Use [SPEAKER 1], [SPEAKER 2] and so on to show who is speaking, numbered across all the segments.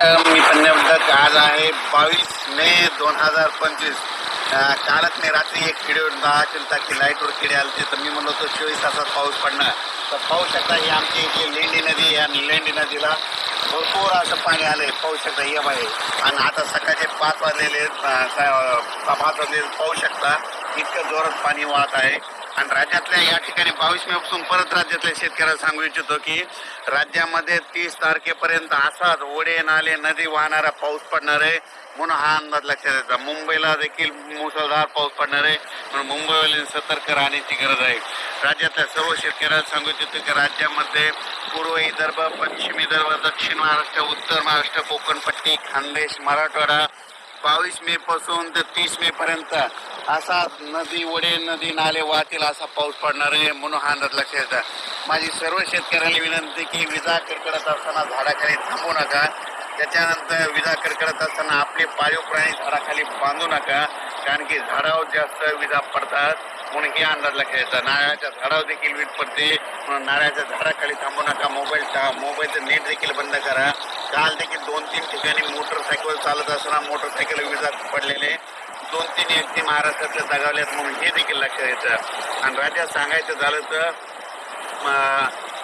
[SPEAKER 1] मी पंजाबदक आज आहे बावीस मे दोन हजार पंचवीस. कालच मी रात्री एक व्हिडिओ दहा होता की लाईटवर किडे आले तर मी म्हणलो होतो चोवीस तासात पाऊस पडणार. तर पाहू शकता ही आमची इथली लेंडी नदी आहे आणि लेंडी नदीला भरपूर असं पाणी आलं आहे पाहू शकता यम आहे आणि आता सकाळचे पाच वाजलेले पाच वाजले पाहू शकता इतकं जोरात पाणी वाहत आहे. आणि राज्यातल्या या ठिकाणी बावीस मे पासून परत राज्यातल्या शेतकऱ्याला सांगू इच्छितो की राज्यामध्ये तीस तारखेपर्यंत असाच ओढे नाले नदी वाहणारा पाऊस पडणार आहे. म्हणून हा अंदाज लक्षात येतो. मुंबईला देखील मुसळधार पाऊस पडणार आहे. म्हणून मुंबईवाल्यांनी सतर्क राहण्याची गरज आहे. राज्यातल्या सर्व शेतकऱ्याला सांगू इच्छितो की राज्यामध्ये पूर्व विदर्भ पश्चिम विदर्भ दक्षिण महाराष्ट्र उत्तर महाराष्ट्र कोकण पट्टी खानदेश मराठवाडा बावीस मे पासून ते तीस मे पर्यंत असा नदी वडे नदी नाले वाहतील असा पाऊस पडणार आहे म्हणून हा अंदाज लक्षात माझी सर्व शेतकऱ्यांना विनंती की विजा कडकडत असताना झाडाखाली थांबू नका. त्याच्यानंतर विजा कडकडत असताना आपले पाळीव प्राणी झाडाखाली बांधू नका. कारण की झाडावर जास्त विजा पडतात. म्हणून हे अंदाज लक्षात नारळाच्या झाडावर देखील वीज पडते. म्हणून नारळाच्या झाडाखाली थांबू नका. मोबाईल टा मोबाईलचं नेट देखील बंद करा. काल देखील दोन तीन ठिकाणी मोटरसायकल चालत असताना मोटरसायकल विजात पडलेले. दोन तीन व्यक्ती महाराष्ट्रातल्या दगावल्यात म्हणून हे देखील लक्षात येतं आणि राज्यात सांगायचं झालं तर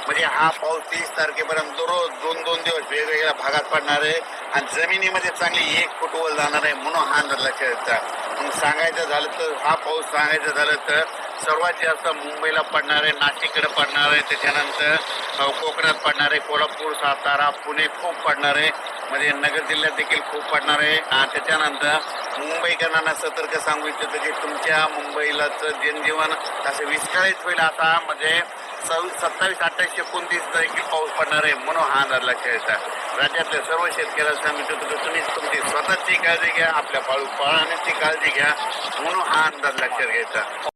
[SPEAKER 1] म्हणजे हा पाऊस तीस तारखेपर्यंत दररोज दोन दोन दिवस वेगवेगळ्या भागात पडणार आहे. आणि जमिनीमध्ये चांगली एक फूट जाणार आहे म्हणून हा अंदाज लक्षात द्यायचा. सांगायचं झालं तर हा पाऊस सांगायचं झालं तर सर्वात जास्त मुंबईला पडणार आहे नाशिककडे पडणार आहे त्याच्यानंतर कोकणात पडणार आहे कोल्हापूर सातारा पुणे खूप पडणार आहे म्हणजे नगर जिल्ह्यात देखील खूप पडणार आहे. आणि त्याच्यानंतर मुंबईकरांना सतर्क सांगू इच्छितो की तुमच्या मुंबईलाचं जनजीवन असं विस्कळीत होईल आता म्हणजे सव्वीस सत्तावीस अठ्ठावीस एकोणतीस तारखे पाऊस पडणार आहे म्हणून हा अंदाज लक्षात येतात राज्यातल्या सर्व शेतकऱ्यांना सांगू इच्छितो की तुम्ही तुमची स्वतःची काळजी घ्या आपल्या पाळू पाळण्याची काळजी घ्या म्हणून हा अंदाज लक्षात घ्यायचा